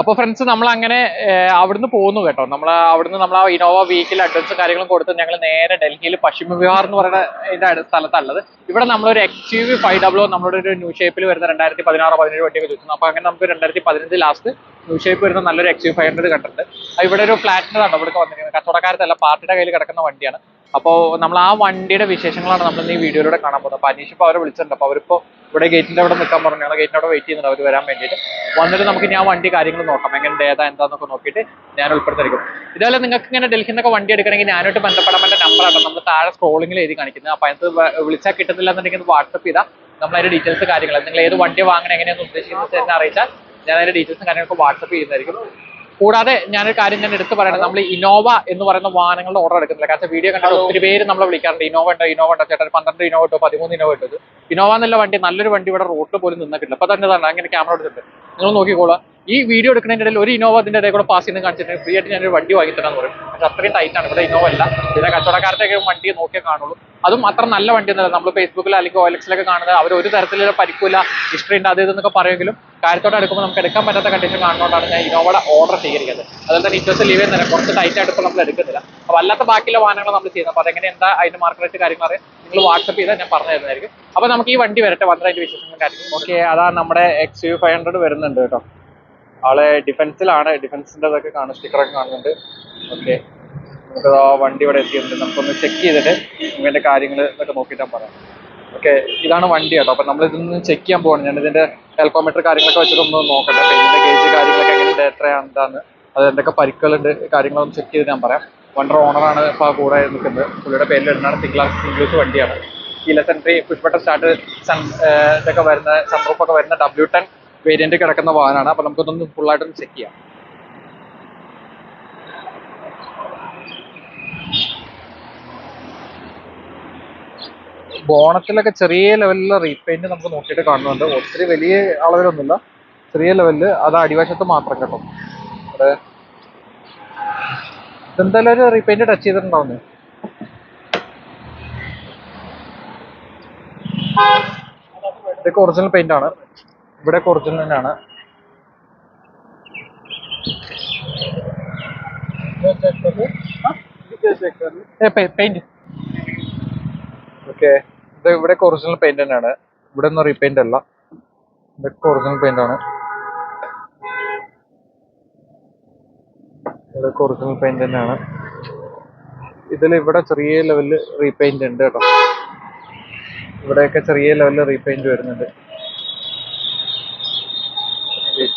അപ്പൊ ഫ്രണ്ട്സ് നമ്മൾ അങ്ങനെ അവിടുന്ന് പോകുന്നു കേട്ടോ. നമ്മൾ അവിടുന്ന് നമ്മൾ ആ ഇനോവ വീക്കിൽ അഡ്വാൻസ് കാര്യങ്ങളും കൊടുത്ത് ഞങ്ങൾ നേരെ ഡൽഹിയിൽ പശ്ചിമ വിഹാർ എന്ന് പറയുന്ന ഇതിന്റെ സ്ഥലത്തുള്ളത്. ഇവിടെ നമ്മളൊരു X U V five W നമ്മുടെ ഒരു ന്യൂ ഷേപ്പിൽ വരുന്ന രണ്ടായിരത്തി പതിനാറ് പതിനേഴ് വണ്ടിയൊക്കെ ചോദിച്ചു. അപ്പൊ അങ്ങനെ നമുക്ക് രണ്ടായിരത്തി പതിനഞ്ച് ലാസ്റ്റ് ന്യൂ ഷേപ്പ് വരുന്ന നല്ലൊരു എക്സ് യു ഫൈവ് ഹൺഡ്രഡ് കണ്ടിട്ടുണ്ട്. ഇവിടെ ഒരു ഫ്ലാറ്റിന്റെതാണ് ഇവിടെ വന്നിരിക്കുന്നത്. കച്ചവടക്കാരത്തല്ല പാർട്ടിയുടെ കയ്യിൽ കിടക്കുന്ന വണ്ടിയാണ്. അപ്പോൾ നമ്മൾ ആ വണ്ടിയുടെ വിശേഷങ്ങളാണ് നമ്മൾ ഈ വീഡിയോയിലൂടെ കാണാൻ പോകുന്നത്. അപ്പോൾ അനീഷ് ഇപ്പോൾ അവരെ വിളിച്ചിട്ടുണ്ട്. അപ്പോൾ അവരിപ്പോൾ ഇവിടെ ഗേറ്റിന്റെ അവിടെ നിൽക്കാൻ പറഞ്ഞു ഞങ്ങൾ ഗേറ്റിന്റെ അവിടെ വെയിറ്റ് ചെയ്യുന്നുണ്ട്. അവർ വരാൻ വേണ്ടിയിട്ട്. വന്നിട്ട് നമുക്ക് ഇനി ആ വണ്ടി കാര്യങ്ങൾ നോക്കാം. എങ്ങനെ ഏതാ എന്താന്നൊക്കെ നോക്കിയിട്ട് ഞാൻ ഉൾപ്പെടുത്തിയിരിക്കും. ഇതുപോലെ നിങ്ങൾക്ക് ഇങ്ങനെ ഡൽഹിയിൽ നിന്നൊക്കെ വണ്ടി എടുക്കണമെങ്കിൽ ഞാനായിട്ട് ബന്ധപ്പെടാൻ പറ്റുന്ന നമ്പറാണ് നമ്മൾ താഴെ സ്ക്രോളിംഗിൽ എഴുതി കാണിക്കുന്നത്. അപ്പോൾ അതിനകത്ത് വിളിച്ചാൽ കിട്ടുന്നില്ല എന്നുണ്ടെങ്കിൽ വാട്സപ്പ് ചെയ്താൽ നമ്മൾ അതിന്റെ ഡീറ്റെയിൽസ് കാര്യങ്ങൾ നിങ്ങൾ ഏത് വണ്ടി വാങ്ങണം എങ്ങനെയാണെന്ന് ഉദ്ദേശിക്കുന്നത് എന്നെ അറിയിച്ചാൽ ഞാൻ അതിന്റെ ഡീറ്റെയിൽസും കാര്യങ്ങളൊക്കെ വാട്സപ്പ് ചെയ്യുന്നതായിരിക്കും. കൂടാതെ ഞാനൊരു കാര്യം ഞാൻ എടുത്ത് പറയണം നമ്മൾ ഇന്നോവ എന്ന് പറയുന്ന വാഹനങ്ങളുടെ ഓർഡർ എടുക്കുന്നില്ല. കാരണം വീഡിയോ കണ്ടിട്ട് ഒത്തിരി പേര് നമ്മളെ വിളിക്കാറുണ്ട്. ഇന്നോവ ഉണ്ടോ? ഇന്നോവ ഉണ്ടോ? ചേട്ടാ ഒരു പന്ത്രണ്ട് ഇന്നോവ ഇട്ടോ പതിമൂന്ന് ഇന്നോവ ഇട്ടത് ഇന്നോവ എന്നുള്ള വണ്ടി നല്ലൊരു വണ്ടി ഇവിടെ റോട്ട് പോലും നിന്നിട്ടില്ല. അപ്പൊ തന്നെ തന്നെ അങ്ങനെ ക്യാമറ എടുത്തിട്ടുണ്ട്. നിങ്ങൾ നോക്കിക്കോളാം. ഈ വീഡിയോ എടുക്കുന്നതിന്റെ ഇടയിൽ ഒരു ഇനോവ അതിന്റെ ഇടയിൽ കൂടെ പാസ് ചെയ്യുന്നത് കാണിച്ചിട്ട് ഫ്രീ ആയിട്ട് ഞാനൊരു വണ്ടി വാങ്ങി തരാമെന്ന് പറയും. പക്ഷെ അത്രയും ടൈറ്റ് ആണ്. ഇവിടെ ഇന്നോവ അല്ല. പിന്നെ കച്ചവടക്കാരുടെ വണ്ടി നോക്കിയേ കാണുള്ളൂ. അതും അത്ര നല്ല വണ്ടി ഒന്നുമല്ല. നമ്മൾ ഫേസ്ബുക്കിൽ അല്ലെങ്കിൽ ഓയിലക്സിലൊക്കെ കാണുന്നത് അവർ ഒരു തരത്തിലുള്ള പരിക്കില്ല ഹിസ്റ്ററി ഉണ്ട് അത് ഇതെന്നൊക്കെ പറയുമെങ്കിലും കാര്യത്തോടെ എടുക്കുമ്പോൾ നമുക്ക് എടുക്കാൻ പറ്റാത്ത കണ്ടീഷൻ കാണുന്നതുകൊണ്ടാണ് ഞാൻ ഇന്നോവയുടെ ഓർഡർ സ്വീകരിക്കുന്നത്. അതുപോലെ തന്നെ ഇൻട്രസ്റ്റ് ലീവ് ചെയ്യുന്നില്ല. കുറച്ച് ടൈറ്റ് ആയിട്ട് നമ്മൾ എടുക്കുന്നില്ല. അപ്പോൾ അല്ലാത്ത ബാക്കിയുള്ള വാഹനങ്ങൾ നമ്മൾ ചെയ്യുന്നത്. അപ്പോൾ അതെങ്ങനെ എന്താ അതിന്റെ മാർക്കറ്റ് കാര്യങ്ങൾ അറിയാം. നിങ്ങൾ വാട്സപ്പ് ചെയ്താൽ ഞാൻ പറഞ്ഞു തരുന്നതായിരിക്കും. അപ്പോൾ നമുക്ക് ഈ വണ്ടി വരട്ടെ. വന്നതിന്റെ വിശേഷങ്ങൾ കാര്യങ്ങളും. ഓക്കെ അതാ നമ്മുടെ എക്സ് യു ഫൈവ് ഹൺഡ്രഡ് വരുന്നുണ്ട് കേട്ടോ. ആളെ ഡിഫൻസിലാണ് ഡിഫൻസിന്റെ ഇതൊക്കെ കാണും. സ്റ്റിക്കറൊക്കെ കാണുന്നുണ്ട്. ഓക്കെ നമുക്ക് ആ വണ്ടി ഇവിടെ എത്തിയിട്ടുണ്ട്. നമുക്കൊന്ന് ചെക്ക് ചെയ്തിട്ട് ഇങ്ങനത്തെ കാര്യങ്ങൾ ഇതൊക്കെ നോക്കിയിട്ട് പറയാം. ഓക്കെ ഇതാണ് വണ്ടി കേട്ടോ. അപ്പം നമ്മൾ ഇതൊന്ന് ചെക്ക് ചെയ്യാൻ പോകണം ഞാൻ ഇതിന്റെ ടെൽക്കോമീറ്റർ കാര്യങ്ങളൊക്കെ വെച്ചിട്ട് ഒന്ന് നോക്കട്ടെ. ഇതിന്റെ ഗേജ് കാര്യങ്ങളൊക്കെ എങ്ങനെയുണ്ട്? എത്രയാണ് എന്താണ് അത് എന്തൊക്കെ പരിക്കുകളുണ്ട്? കാര്യങ്ങളൊന്ന് ചെക്ക് ചെയ്ത് ഞാൻ പറയാം. വണ്ടർ ഓണറാണ് ഇപ്പോൾ കൂടെ നിൽക്കുന്നത്. പുള്ളിയുടെ പേരിൽ ഇടുന്നതാണ് സിംഗിൾ സിംഗിൾസ് വണ്ടിയാണ്. Keyless entry push button start sun ഇതൊക്കെ വരുന്ന സൺപ്രൂഫൊക്കെ വരുന്ന ഡബ്ല്യു ടെൻ വേരിയന്റ് കിടക്കുന്ന വാഹനമാണ്. അപ്പൊ ഫുൾ ആയിട്ട് ഒന്ന് ചെക്ക് ചെയ്യാം. ബോണറ്റിലൊക്കെ ചെറിയ ലെവലിലുള്ള റീപെയിന്റ് നമുക്ക് നോക്കിയിട്ട് കാണുന്നുണ്ട്. ഒത്തിരി വലിയ അളവിലൊന്നുമില്ല. ചെറിയ ലെവലിൽ അത് അടിവശത്ത് മാത്രം കേട്ടോ. അതെ ഇതെന്തായാലും ഒരു റീപെയിന്റ് ടച്ച് ചെയ്തിട്ടുണ്ടാവുന്നേ. ഇതൊക്കെ ഒറിജിനൽ പെയിന്റ് ആണ്. ഇവിടെ ഒറിജിനൽ തന്നെയാണ്. പെയിന്റ് ഓക്കെ ഇത് ഇവിടെ ഒറിജിനൽ പെയിന്റ് തന്നെയാണ്. ഇവിടെ ഒന്നും റീപെയിന്റ് അല്ല. ഇതൊക്കെ ഒറിജിനൽ പെയിന്റ് ആണ്. ഇവിടെ ഒറിജിനൽ പെയിന്റ് തന്നെയാണ്. ഇതിൽ ഇവിടെ ചെറിയ ലെവലിൽ റീപെയിന്റ് ഉണ്ട് കേട്ടോ. ഇവിടെയൊക്കെ ചെറിയ ലെവലിൽ റീപെയിന്റ് വരുന്നുണ്ട്.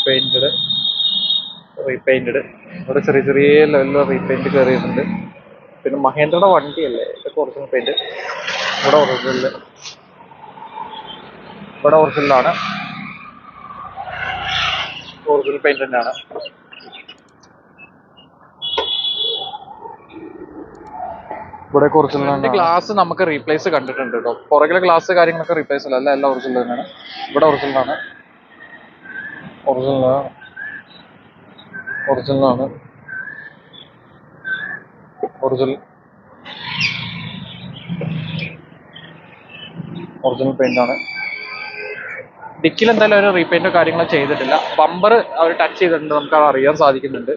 റീപെയിന്റഡ് റീപെയിന്റഡ് ഇവിടെ ചെറിയ ചെറിയ ലെവലിൽ റീപെയിന്റ് കയറിയിട്ടുണ്ട്. പിന്നെ മഹേന്ദ്രയുടെ വണ്ടിയല്ലേ? ഇതൊക്കെ ഒറിജിനൽ പെയിന്റ് ഇവിടെ ഒറിജിനൽ ഇവിടെ ഒറിജിനലാണ് ഒറിജിനൽ പെയിന്റ് തന്നെയാണ്. ഇവിടെ ഒറിജിനൽ ഗ്ലാസ് നമുക്ക് റീപ്ലേസ് കണ്ടിട്ടുണ്ട് കേട്ടോ. പുറകിലെ ഗ്ലാസ് കാര്യങ്ങളൊക്കെ റീപ്ലേസ് അല്ല എല്ലാം ഒറിജിനൽ തന്നെയാണ്. ഇവിടെ ഒറിജിനലാണ് ഒറിജിനലാണ് ഒറിജിനലാണ് ഒറിജിനൽ ഒറിജിനൽ. പെയിന്റ് ആണ്. ഡിക്കിൽ എന്തായാലും ഒരു റീപെയിന്റോ കാര്യങ്ങളോ ചെയ്തിട്ടില്ല. ബമ്പർ അവർ ടച്ച് ചെയ്തിട്ടുണ്ട് നമുക്ക് അത് അറിയാൻ സാധിക്കുന്നുണ്ട്.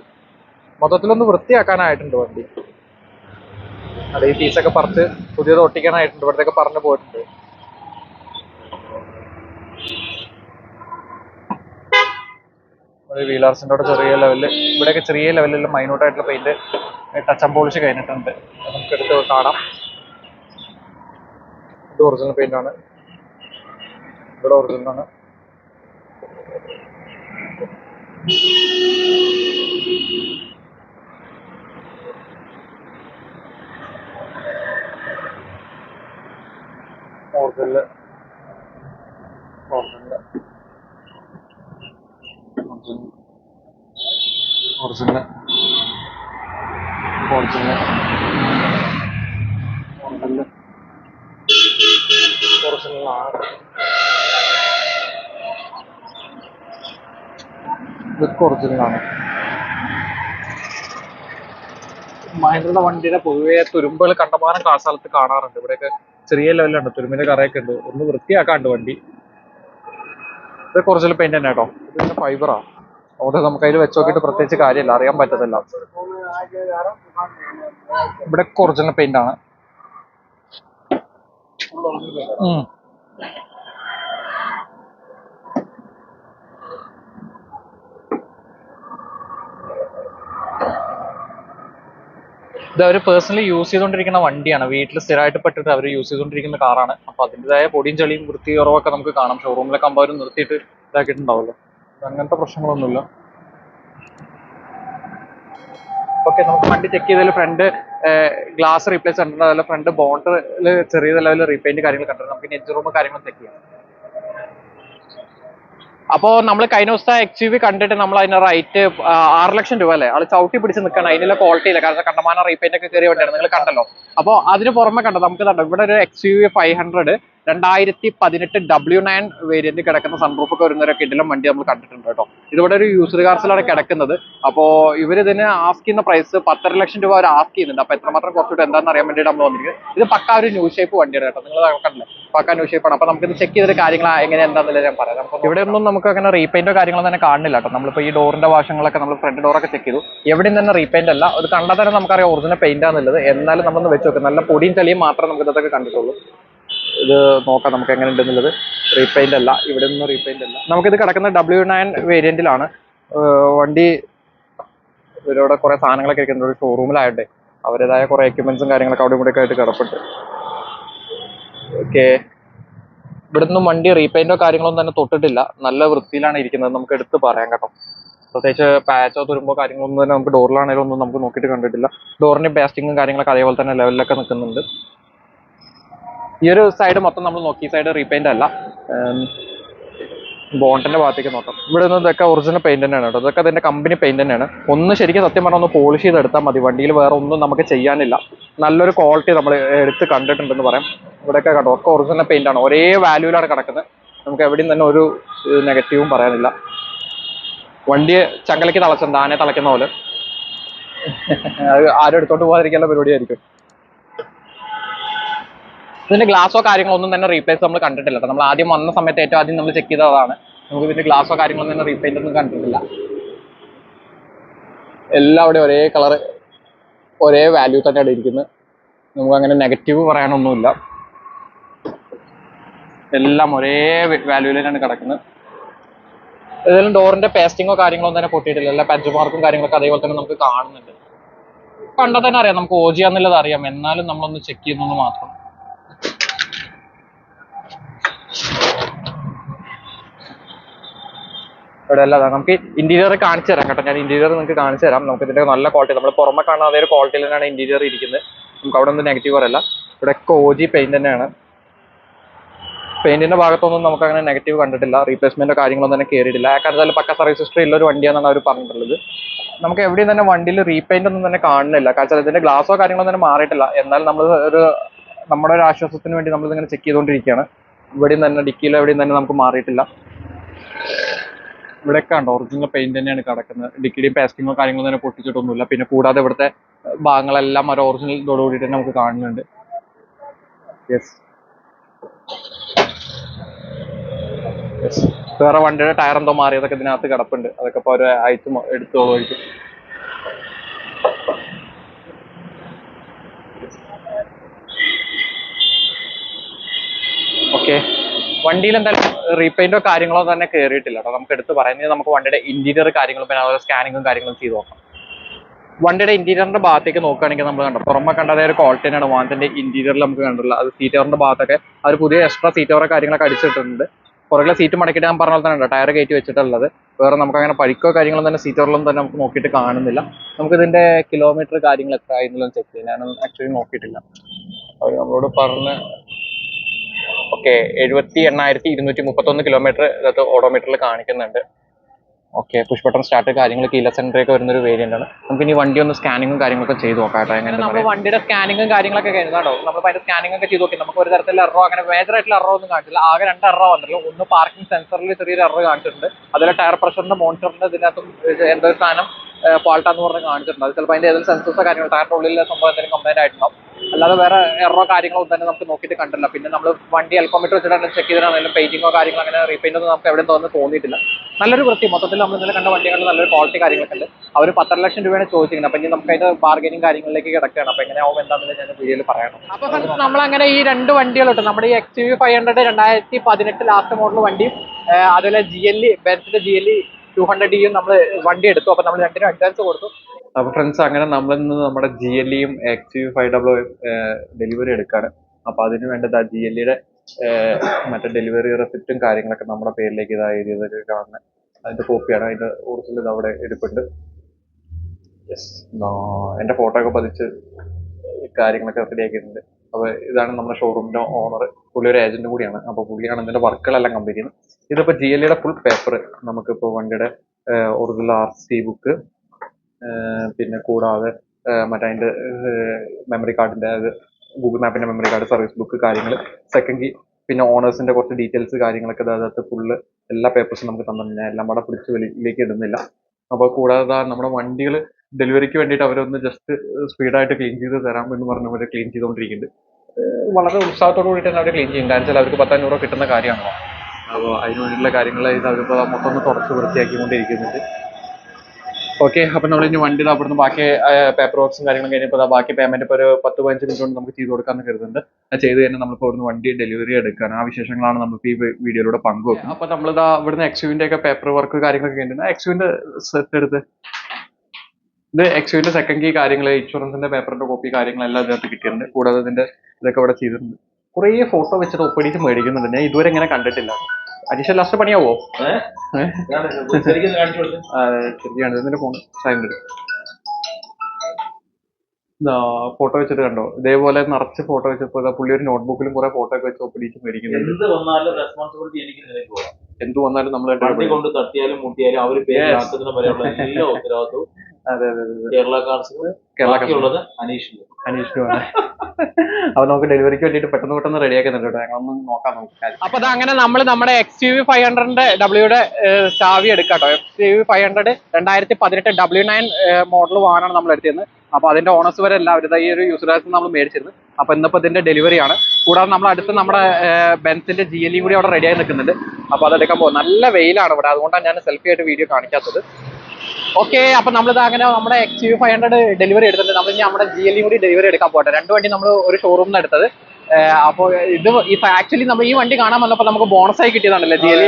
മൊത്തത്തിലൊന്ന് വൃത്തിയാക്കാനായിട്ടുണ്ട് വണ്ടി. അത് ഈ പീസൊക്കെ പറിച്ച് പുതിയത് ഒട്ടിക്കാനായിട്ടുണ്ട് ഇവിടത്തേക്ക് പറഞ്ഞു പോയിട്ടുണ്ട്. വീലാർസിന്റെ അവിടെ ചെറിയ ലെവലിൽ ഇവിടെയൊക്കെ ചെറിയ ലെവലിൽ മൈന്യൂട്ടായിട്ടുള്ള പെയിന്റ് ടച്ച് ആൻഡ് പോളിഷ് കഴിഞ്ഞിട്ടുണ്ട്. നമുക്ക് എടുത്ത് കാണാം. ഇത് ഒറിജിനൽ പെയിന്റ് ആണ്. ഇവിടെ ഒറിജിനൽ ആണ്. ഒറിജിനൽ ഒറിജിനൽ ഒറിജിനൽ ആണ് ഇതൊക്കെ ഒറിജിനൽ ആണ്. മഹേന്ദ്രയുടെ വണ്ടിയുടെ പൊതുവെ തുരുമ്പുകൾ കണ്ടമാനം കാസാലത്ത് കാണാറുണ്ട്. ഇവിടെയൊക്കെ ചെറിയ ലെവലുണ്ട് തുരുമ്പിന്റെ കറയൊക്കെ ഉണ്ട്. ഒന്ന് വൃത്തിയാക്കാണ്ട് വണ്ടി. ഇത് ഒറിജിനൽ പെയിന്റ് തന്നെ കേട്ടോ ഇതിന്റെ ഫൈബറാ അതുകൊണ്ട് നമുക്ക് അതിൽ വെച്ച് നോക്കിയിട്ട് പ്രത്യേകിച്ച് കാര്യമില്ല. അറിയാൻ പറ്റത്തില്ല. ഇവിടെ ഒറിജിനൽ പെയിന്റ് ആണ്. ഇത് അവർ പേഴ്സണലി യൂസ് ചെയ്തുകൊണ്ടിരിക്കുന്ന വണ്ടിയാണ്. വീട്ടിൽ സ്ഥിരമായിട്ട് പെട്ടിട്ട് അവർ യൂസ് ചെയ്തുകൊണ്ടിരിക്കുന്ന കാറാണ് അപ്പൊ അതിന്റെതായ പൊടിയും ചെളിയും വൃത്തി കുറവൊക്കെ നമുക്ക് കാണാം. ഷോറൂമിലൊക്കെ ആകുമ്പോൾ അവർ നിർത്തിയിട്ട് ഇതാക്കിയിട്ടുണ്ടാവുമല്ലോ. ഇത് അങ്ങനത്തെ പ്രശ്നങ്ങളൊന്നുമില്ല. ഓക്കെ നമുക്ക് വണ്ടി ചെക്ക് ചെയ്തതിൽ ഫ്രണ്ട് ഗ്ലാസ് റീപ്ലേസ് കണ്ടിട്ടുണ്ട്. അതുപോലെ ഫ്രണ്ട് ബോണ്ടിൽ ചെറിയ ലെവലിൽ റീപെയിന്റ് കാര്യങ്ങൾ കണ്ടിട്ടുണ്ട്. നമുക്ക് നെറ്റ് റൂം കാര്യങ്ങൾ ചെക്ക് ചെയ്യാം. അപ്പോ നമ്മൾ കഴിഞ്ഞ ദിവസത്തെ എക്സ് യു വി കണ്ടിട്ട് നമ്മൾ അതിന്റെ റേറ്റ് ആറ് ലക്ഷം രൂപ അല്ലേ? ആൾ ചവിട്ടി പിടിച്ച് നിൽക്കണം അതിനുള്ള ക്വാളിറ്റി ഇല്ല. കാരണം കണ്ടമാനം റീപെയിന്റ് ഒക്കെ കയറി വണ്ടിയാണ്. നിങ്ങൾ കണ്ടല്ലോ. അപ്പോ അതിന് പുറമെ കണ്ടോ? നമുക്ക് ഇവിടെ ഒരു X U V five hundred രണ്ടായിരത്തി പതിനെട്ട് ഡബ്ല്യു നയൻ വേരിയന്റ് കിടക്കുന്ന സൺറൂഫ് ഒക്കെ വരുന്ന ഒരു കിടിലം വണ്ടി നമ്മൾ കണ്ടിട്ടുണ്ട് കേട്ടോ. ഇതിവിടെ ഒരു യൂസർ കാർസിലാണ് കിടക്കുന്നത്. അപ്പോൾ ഇതിന് ആസ്ക് ചെയ്യുന്ന പ്രൈസ് പത്തര ലക്ഷം രൂപ അവർ ആസ്ക് ചെയ്യുന്നുണ്ട്. അപ്പോൾ എത്രമാത്രം കുറച്ചിട്ട് എന്താണെന്ന് അറിയാൻ വേണ്ടിയിട്ട് നമ്മൾ വന്നിരിക്കുന്നത്. ഇത് പക്ക ഒരു ന്യൂ ഷേപ്പ് വണ്ടിയാണ് കേട്ടോ. നിങ്ങൾ കണ്ടില്ലേ? പക്ക ന്യൂ ഷേപ്പാണ് അപ്പോൾ നമുക്ക് ഇത് ചെക്ക് ചെയ്തിട്ട് കാര്യങ്ങൾ എങ്ങനെ എന്താണെന്നില്ല ഞാൻ പറയാം. നമുക്ക് ഇവിടെ ഒന്നും നമുക്ക് അങ്ങനെ റീപെയിന്റോ കാര്യങ്ങളോ തന്നെ കാണുന്നില്ല കേട്ടോ. നമ്മളിപ്പോൾ ഈ ഡോറിന്റെ വാഷങ്ങളൊക്കെ നമ്മൾ ഫ്രണ്ട് ഡോറൊക്കെ ചെക്ക് ചെയ്തു. എവിടെയും തന്നെ റീപെയിന്റ് അല്ല. അത് കണ്ടാൽ തന്നെ നമുക്കറിയാം ഒറിജിനൽ പെയിന്റ് ആണെന്നുള്ളത് എന്നാലും നമ്മളൊന്ന് വെച്ച് നോക്കാം. നല്ല പൊടിയും ചളിയും മാത്രമേ നമുക്ക് ഇതൊക്കെ കണ്ടിട്ടുള്ളൂ. ഇത് നോക്കാം നമുക്ക് എങ്ങനെ ഉണ്ടെന്നുള്ളത് റീപെയിന്റ് അല്ല ഇവിടെ നിന്ന് റീപെയിന്റ് അല്ല. നമുക്കിത് കിടക്കുന്ന ഡബ്ല്യു നയൻ വേരിയന്റിലാണ് വണ്ടി ഇവരോടെ കുറേ സാധനങ്ങളൊക്കെ ഇരിക്കുന്നുണ്ട്. ഒരു ഷോറൂമിലായിട്ട് അവരുടേതായ കുറെ എക്യുപ്മെന്റ്സും കാര്യങ്ങളൊക്കെ അവിടെ ഇവിടെ ആയിട്ട് കിടപ്പുണ്ട്. ഓക്കെ ഇവിടുന്ന് വണ്ടി റീപെയിന്റോ കാര്യങ്ങളൊന്നും തന്നെ തൊട്ടിട്ടില്ല. നല്ല വൃത്തിയിലാണ് ഇരിക്കുന്നത്. നമുക്ക് എടുത്ത് പറയാം കേട്ടോ. പ്രത്യേകിച്ച് പാച്ചോ തുരുമ്പോ കാര്യങ്ങളൊന്നും തന്നെ നമുക്ക് ഡോറിലാണെങ്കിലും ഒന്നും നമുക്ക് നോക്കിയിട്ട് കണ്ടിട്ടില്ല. ഡോറിന്റെ ബാസ്റ്റിങ്ങും കാര്യങ്ങളൊക്കെ അതേപോലെ തന്നെ ലെവലിലൊക്കെ നിൽക്കുന്നുണ്ട്. ഈ ഒരു സൈഡ് മൊത്തം നമ്മൾ നോക്കി. സൈഡ് റീപെയിന്റ് അല്ല. ബോണ്ടിന്റെ ഭാഗത്തേക്ക് നോക്കാം. ഇവിടെ നിന്ന് ഇതൊക്കെ ഒറിജിനൽ പെയിന്റ് തന്നെയാണ് കേട്ടോ. ഇതൊക്കെ അതിന്റെ കമ്പനി പെയിന്റ് തന്നെയാണ്. ഒന്ന് ശരിക്കും സത്യം പറഞ്ഞാൽ ഒന്ന് പോളിഷ് ചെയ്ത് എടുത്താൽ മതി. വണ്ടിയിൽ വേറെ ഒന്നും നമുക്ക് ചെയ്യാനില്ല. നല്ലൊരു ക്വാളിറ്റി നമ്മൾ എടുത്ത് കണ്ടിട്ടുണ്ടെന്ന് പറയാം. ഇവിടെയൊക്കെ കണ്ടോ? ഒക്കെ ഒറിജിനൽ പെയിന്റ് ആണ്. ഒരേ വാല്യൂലാണ് കിടക്കുന്നത്. നമുക്ക് എവിടെയും തന്നെ ഒരു നെഗറ്റീവും പറയാനില്ല. വണ്ടി ചങ്കലയ്ക്ക് തളച്ചിട്ടുണ്ട് ആനെ തളയ്ക്കുന്ന പോലെ. ആരും എടുത്തോണ്ട് പോകാതിരിക്കാനുള്ള പരിപാടിയായിരിക്കും. ഇതിന്റെ ഗ്ലാസോ കാര്യങ്ങളോ ഒന്നും തന്നെ റീപ്ലേസ് നമ്മൾ കണ്ടിട്ടില്ല നമ്മൾ ആദ്യം വന്ന സമയത്ത് ഏറ്റവും ആദ്യം നമ്മൾ ചെക്ക് ചെയ്തതാണ്. നമുക്ക് ഇതിന്റെ ഗ്ലാസോ കാര്യങ്ങളൊന്നും തന്നെ റീപെയിന്റ് ഒന്നും കണ്ടിട്ടില്ല. എല്ലാം അവിടെ ഒരേ കളർ ഒരേ വാല്യൂ തന്നെയാണ് ഇരിക്കുന്നത് നമുക്ക് അങ്ങനെ നെഗറ്റീവ് പറയാനൊന്നുമില്ല. എല്ലാം ഒരേ വാല്യൂയിലാണ് കിടക്കുന്നത്. ഏതായാലും ഡോറിന്റെ പേസ്റ്റിങ്ങോ കാര്യങ്ങളോ തന്നെ പൊട്ടിയിട്ടില്ല. എല്ലാ പഞ്ച് മാർക്കും കാര്യങ്ങളൊക്കെ അതേപോലെ തന്നെ നമുക്ക് കാണുന്നുണ്ട്. കണ്ടാൽ തന്നെ അറിയാം. നമുക്ക് ഓജി എന്നുള്ളത് അറിയാം. എന്നാലും നമ്മളൊന്ന് ചെക്ക് ചെയ്യുന്നു മാത്രം. ഇവിടെ അല്ല നമുക്ക് ഇന്റീരിയർ കാണിച്ചു തരാം കേട്ടോ. ഞാൻ ഇന്റീരിയർ നിങ്ങൾക്ക് കാണിച്ചു തരാം. നമുക്ക് ഇതിന്റെ നല്ല ക്വാളിറ്റി നമ്മൾ പുറമെ കാണാൻ അതേ ക്വാളിറ്റിയിൽ തന്നെയാണ് ഇന്റീരിയർ ഇരിക്കുന്നത്. നമുക്ക് അവിടെ ഒന്നും നെഗറ്റീവ് പറയല്ല ഇവിടെ കോജി പെയിന്റ് തന്നെയാണ്. പെയിന്റിന്റെ ഭാഗത്തൊന്നും നമുക്ക് അങ്ങനെ നെഗറ്റീവ് കണ്ടിട്ടില്ല. റീപ്ലേസ്മെന്റോ കാര്യങ്ങളൊന്നും തന്നെ കയറിയിട്ടില്ല ആ കാര്യത്തിൽ പക്ക സർവീസ് ഹിസ്റ്ററി ഉള്ള ഒരു വണ്ടിയാണെന്നാണ് അവർ പറഞ്ഞിട്ടുള്ളത്. നമുക്ക് എവിടെയും തന്നെ വണ്ടിയിൽ റീപെയിന്റ് ഒന്നും തന്നെ കാണുന്നില്ല. കാരണം ഇതിന്റെ ഗ്ലാസോ കാര്യങ്ങളൊന്നും തന്നെ മാറിയിട്ടില്ല. എന്നാൽ നമ്മൾ ഒരു നമ്മുടെ ഒരു ആശ്വാസത്തിന് വേണ്ടി നമ്മൾ ഇങ്ങനെ ചെക്ക് ചെയ്തുകൊണ്ടിരിക്കുകയാണ്. ഇവിടെയും തന്നെ ഡിക്കിയിലോ എവിടെയും തന്നെ നമുക്ക് മാറിയിട്ടില്ല. ഇവിടെയൊക്കെ കണ്ടോ? ഒറിജിനൽ പെയിന്റ് തന്നെയാണ് കിടക്കുന്നത്. ഡിക്കിയുടെയും പേസ്റ്റിങ്ങോ കാര്യങ്ങളോ തന്നെ പൊട്ടിച്ചിട്ടൊന്നുമില്ല. പിന്നെ കൂടാതെ ഇവിടുത്തെ ഭാഗങ്ങളെല്ലാം ഒരു ഒറിജിനൽ ഇതോട് തന്നെ നമുക്ക് കാണുന്നുണ്ട്. യെസ് വേറെ വണ്ടിയുടെ ടയർ എന്തോ മാറിയതൊക്കെ ഇതിനകത്ത് കിടപ്പുണ്ട്. അതൊക്കെ ഇപ്പോൾ ഒരു അയച്ച് മൊ- എടുത്തോളുമായിരിക്കും ഓക്കെ വണ്ടിയിൽ എന്തായാലും റീപെയിന്റോ കാര്യങ്ങളോ തന്നെ കയറിയിട്ടില്ല കേട്ടോ. നമുക്ക് എടുത്ത് പറയുന്നത് നമുക്ക് വണ്ടിയുടെ ഇന്റീരിയർ കാര്യങ്ങളും പിന്നെ അതുപോലെ സ്കാനിങ്ങും കാര്യങ്ങളും ചെയ്ത് നോക്കാം. വണ്ടിയുടെ ഇന്റീരിയറിന്റെ ഭാഗത്തേക്ക് നോക്കുകയാണെങ്കിൽ നമ്മൾ കണ്ടോ പുറമെ കണ്ട അതേ ഒരു ക്വാളിറ്റി തന്നെയാണ് വാഹനത്തിന്റെ ഇന്റീരിയറിൽ നമുക്ക് കണ്ടുള്ളത് അത് സീറ്റ് കവറിന്റെ ഭാഗത്തൊക്കെ അവർ പുതിയ എക്സ്ട്രാ സീറ്റ് കവർ കാര്യങ്ങളൊക്കെ അടിച്ചിട്ടുണ്ട്. പുറകിലെ സീറ്റ് മടക്കിയിട്ട് ഞാൻ പറഞ്ഞ തന്നെ ഉണ്ട് ടയർ കയറ്റി വെച്ചിട്ടുള്ളത്. വേറെ നമുക്ക് അങ്ങനെ പരിക്കോ കാര്യങ്ങളും തന്നെ സീറ്റ് കവറിലൊന്നും തന്നെ നമുക്ക് നോക്കിയിട്ട് കാണുന്നില്ല. നമുക്ക് ഇതിന്റെ കിലോമീറ്റർ കാര്യങ്ങൾ എത്ര ആയിരുന്നല്ലോ ചെക്ക് ചെയ്യാം. ഞാൻ ആക്ച്വലി നോക്കിയിട്ടില്ല. അവർ നമ്മളോട് പറഞ്ഞ് ഓക്കെ എഴുപത്തി എണ്ണായിരത്തി ഇരുന്നൂറ്റി മുപ്പത്തൊന്ന് കിലോമീറ്റർ ഇതിനകത്ത് ഓഡോമീറ്ററിൽ കാണിക്കുന്നുണ്ട്. ഓക്കെ പുഷ് ബട്ടൺ സ്റ്റാർട്ട് കാര്യങ്ങൾ കീല സെന്റർ ഒക്കെ വരുന്ന ഒരു വേരിയന്റ് ആണ്. നമുക്ക് ഇനി വണ്ടി ഒന്ന് സ്കാനിങ്ങും കാര്യങ്ങളൊക്കെ ചെയ്ത് നോക്കാം എങ്ങനെ നമ്മൾ വണ്ടിയുടെ സ്കാനിങ്ങും കാര്യങ്ങളൊക്കെ കഴിഞ്ഞാണോ നമ്മൾ അതിന്റെ സ്കാനിങ് ഒക്കെ ചെയ്ത് നോക്കി. നമുക്ക് ഒരു തരത്തിലുള്ള എറോ അങ്ങനെ മേജർ ആയിട്ടുള്ള എറോ ഒന്നും കാണിച്ചില്ല. ആകെ രണ്ട് എറോ വന്നല്ലോ ഒന്ന് പാർക്കിംഗ് സെൻസറിൽ ചെറിയൊരു എറോ കാണിച്ചിട്ടുണ്ട്. അതുപോലെ ടയർ പ്രഷറിന്റെ മോണിറ്ററിന്റെ ഇതിനകത്തും ഇത് എന്തോ സാധനം ഫാൾട്ടാന്ന് പറഞ്ഞ് കാണിച്ചിട്ടുണ്ട്. അത് ചിലപ്പോൾ അതിന്റെ ഏതെങ്കിലും സെൻസസോ കാര്യങ്ങളോ ടയറിന്റെ ഉള്ളിലെ സംഭവം എന്തെങ്കിലും കംപ്ലൈന്റ് ആയിട്ടുണ്ടാവും. അല്ലാതെ വേറെ എറോ കാര്യങ്ങളോ ഒന്നും തന്നെ നമുക്ക് നോക്കിയിട്ട് കണ്ടില്ല പിന്നെ നമ്മൾ വണ്ടി അൽക്കോമീറ്റർ വെച്ചിട്ട് ചെക്ക് ചെയ്തിട്ടാണെങ്കിലും പെയിന്റിങ്ങോ കാര്യങ്ങളോ അങ്ങനെ റീപെയിന്റ് ഒന്നും നമുക്ക് എവിടെയും തോന്നുന്നു തോന്നിയിട്ടില്ല. നല്ലൊരു വൃത്തി. മൊത്തത്തിൽ നമ്മൾ ഇന്നലെ കണ്ട വണ്ടികളിൽ നല്ലൊരു ക്വാളിറ്റി കാര്യങ്ങളൊക്കെ ഉണ്ട്. അവർ പത്തര ലക്ഷം രൂപയാണ് ചോദിച്ചിരിക്കുന്നത്. അപ്പൊ ഇനി നമുക്ക് അതിന്റെ ബാർഗനിങ് കാര്യങ്ങളിലേക്ക് കിടക്കുകയാണ്. അപ്പൊ എങ്ങനെയാവും എന്താണെന്ന് ഞാൻ വീഡിയോയിൽ പറയണം. അപ്പോൾ നമ്മൾ അങ്ങനെ ഈ രണ്ട് വണ്ടികളുണ്ട്. നമ്മുടെ ഈ എക്സ് യു ഫൈവ് ഹൺഡ്രഡ് രണ്ടായിരത്തി പതിനെട്ട് ലാസ്റ്റ് മോഡൽ വണ്ടിയും അതുപോലെ ജി എൽ ഇ ബെൻസിന്റെ ജി എൽ ടു ഹൺഡ്രഡ് ഡിയും നമ്മൾ വണ്ടി എടുത്തു അപ്പൊ നമ്മൾ രണ്ടിനും അഡ്വാൻസ് കൊടുത്തു. അപ്പൊ ഫ്രണ്ട്സ് അങ്ങനെ നമ്മൾ ഇന്ന് നമ്മുടെ ജി എൽ ഇയും എക്സ് ഫൈവ് ഡബ്ല്യൂ ഡെലിവറി എടുക്കാണ്. അപ്പൊ അതിന് വേണ്ടത് ആ ജി എൽ ഇയുടെ മറ്റേ ഡെലിവറി റെസിപ്റ്റും കാര്യങ്ങളൊക്കെ നമ്മുടെ പേരിലേക്ക് ഇതാ എഴുതിയതൊക്കെ കാണുന്നത് അതിന്റെ കോപ്പിയാണ് അതിന്റെ ഒറിജിനൽ അവിടെ എടുപ്പുണ്ട്. എന്റെ ഫോട്ടോ ഒക്കെ പതിച്ച് കാര്യങ്ങളൊക്കെ റെഡിയാക്കിയിട്ടുണ്ട് അപ്പൊ ഇതാണ് നമ്മുടെ ഷോറൂമിന്റെ ഓണർ പുള്ളി ഒരു ഏജന്റ് കൂടിയാണ്. അപ്പോൾ പുള്ളിയാണ് ഇതിന്റെ വർക്കുകളെല്ലാം കമ്പനി ചെയ്യുന്നത്. ഇതിപ്പോ ജി എൽ ഫുൾ പേപ്പർ നമുക്കിപ്പോൾ വണ്ടിയുടെ ഒറിജിനൽ ആർ സി ബുക്ക് പിന്നെ കൂടാതെ മറ്റേ അതിന്റെ മെമ്മറി കാർഡിന്റെ അത് ഗൂഗിൾ മാപ്പിന്റെ മെമ്മറി കാർഡ് സർവീസ് ബുക്ക് കാര്യങ്ങൾ സെക്കൻഡ് കീ പിന്നെ ഓണേഴ്സിന്റെ കുറച്ച് ഡീറ്റെയിൽസ് കാര്യങ്ങളൊക്കെ അതായത് ഫുള്ള് എല്ലാ പേപ്പേഴ്സും നമുക്ക് തന്നിട്ടുണ്ട്. എല്ലാം കൂടെ പിടിച്ച് വെളിയിലേക്ക് ഇടുന്നില്ല. അപ്പോൾ കൂടാതെ നമ്മുടെ വണ്ടികൾ ഡെലിവറിക്ക് വേണ്ടിയിട്ട് അവരൊന്ന് ജസ്റ്റ് സ്പീഡായിട്ട് ക്ലീൻ ചെയ്ത് തരാം എന്ന് പറഞ്ഞ് അവർ ക്ലീൻ ചെയ്തുകൊണ്ടിരിക്കുന്നുണ്ട് വളരെ ഉത്സാഹത്തോടു കൂടിയിട്ട് തന്നെ അവർ ക്ലീൻ ചെയ്യും കാരണം വെച്ചാൽ അവർക്ക് പത്തഞ്ഞൂറ് രൂപ കിട്ടുന്ന കാര്യമാണല്ലോ അപ്പോൾ അതിന് വേണ്ടിയിട്ടുള്ള കാര്യങ്ങൾ അവരിപ്പോൾ മൊത്തം ഒന്ന് തുടച്ച് വൃത്തിയാക്കിക്കൊണ്ടിരിക്കുന്നുണ്ട്. ഓക്കെ അപ്പം നമ്മൾ ഇനി വണ്ടി ദാ അവിടുന്ന് ബാക്കി പേപ്പർ വർക്ക്സും കാര്യങ്ങളും കഴിഞ്ഞപ്പോൾ ബാക്കി പേയ്മെന്റ് ഇപ്പോൾ ഒരു പത്ത് പതിനഞ്ച് മിനിറ്റ് കൊണ്ട് നമുക്ക് ചെയ്ത് കൊടുക്കാമെന്ന് കരുതുന്നുണ്ട്. അത് ചെയ്ത് കഴിഞ്ഞാൽ നമ്മളിപ്പോൾ ഇവിടുന്ന് വണ്ടി ഡെലിവറി എടുക്കാൻ ആ വിശേഷങ്ങളാണ് നമുക്ക് ഈ വീഡിയോയിലൂടെ പങ്കുവെക്കുന്നത്. അപ്പോൾ നമ്മൾ ഇതാ ഇവിടുന്ന് എക്സുവിന്റെ ഒക്കെ പേപ്പർ വർക്ക് കാര്യങ്ങളൊക്കെ കഴിഞ്ഞിട്ടുണ്ട് എക്സുവിന്റെ സെറ്റ് എടുത്ത്. ഇത് എക്സ്യൂന്റെ സെക്കൻഡ് കീ കാര്യങ്ങൾ ഇൻഷുറൻസിന്റെ പേപ്പറിന്റെ കോപ്പി കാര്യങ്ങളെല്ലാം ഇതിനകത്ത് കിട്ടിയിട്ടുണ്ട്. കൂടാതെ ഇതിന്റെ ഇതൊക്കെ ഇവിടെ ചെയ്തിട്ടുണ്ട്. കുറേ ഫോട്ടോ വെച്ചിട്ട് ഒപ്പിടിച്ച് മേടിക്കുന്നുണ്ട്. ഞാൻ ഇതുവരെ ഇങ്ങനെ കണ്ടിട്ടില്ല. അഡീഷണൽ ലാസ്റ്റ് പണിയാവോ? ശരിയാണ് ഇതിന്റെ ഫോൺ സൈലന്റ് ഫോട്ടോ വെച്ചിട്ട് കണ്ടോ? ഇതേപോലെ നിറച്ച് ഫോട്ടോ വെച്ചപ്പോ പുള്ളി ഒരു നോട്ട്ബുക്കിലും കുറെ ഫോട്ടോ ഒക്കെ വെച്ച് ഒപ്പിടിച്ച് മേടിക്കുന്നുണ്ട്. എന്ത് വന്നാലും റെസ്പോൺസിബിലിറ്റി എനിക്ക് നിനക്ക് എന്ത് വന്നാലും നമ്മൾ കൊണ്ട് തട്ടിയാലും മുട്ടിയാലും അവർ പേര് എല്ലാ അതെ കേരള കേരള അനീഷിനുമാണ് അപ്പൊ നമുക്ക് ഡെലിവറിക്ക് വേണ്ടിയിട്ട് പെട്ടെന്ന് പെട്ടെന്ന് റെഡി ആക്കുന്നുണ്ട് കേട്ടോ. ഞങ്ങളൊന്ന് നോക്കാം നമുക്ക് അപ്പൊ അങ്ങനെ നമ്മൾ നമ്മുടെ എക്സ് യു വി ഫൈവ് ഹൺഡ്രഡിന്റെ ഡബ്ല്യൂടെ ചാവി എടുക്കാട്ടോ X U V five hundred രണ്ടായിരത്തി പതിനെട്ട് ഡബ്ല്യു നയൻ മോഡൽ വാങ്ങാനാണ് നമ്മൾ എടുത്തിരുന്നത്. അപ്പൊ അതിന്റെ ഓണേഴ്സ് വരെ എല്ലാവരും ഈ ഒരു യൂസറേഴ്സ് നമ്മൾ മേടിച്ചിരുന്നു അപ്പൊ ഇന്നിപ്പോ ഇതിന്റെ ഡെലിവറിയാണ് കൂടാതെ നമ്മൾ അടുത്ത് നമ്മുടെ ബെൻസിന്റെ ജി എൽ കൂടി അവിടെ റെഡിയായി ആയി നിൽക്കുന്നുണ്ട്. അപ്പൊ അതെടുക്കാൻ പോകും നല്ല വെയിലാണ് ഇവിടെ. അതുകൊണ്ടാണ് ഞാൻ സെൽഫി ആയിട്ട് വീഡിയോ കാണിക്കാത്തത്. ഓക്കെ അപ്പൊ നമ്മളിത് അങ്ങനെ നമ്മുടെ X U five hundred delivery എടുത്തിട്ടുണ്ട്. നമ്മൾ ഇനി നമ്മുടെ ജി എൽ കൂടി ഡെലിവറി എടുക്കാൻ പോട്ടെ രണ്ട് വണ്ടി നമ്മൾ ഒരു ഷോറൂമിൽ നിന്ന് എടുത്തത്. അപ്പോൾ ഇത് ആക്ച്വലി നമ്മൾ ഈ വണ്ടി കാണാൻ വന്നപ്പോൾ നമുക്ക് ബോണസ് ആയി കിട്ടിയതാണല്ലേ ജി എൽ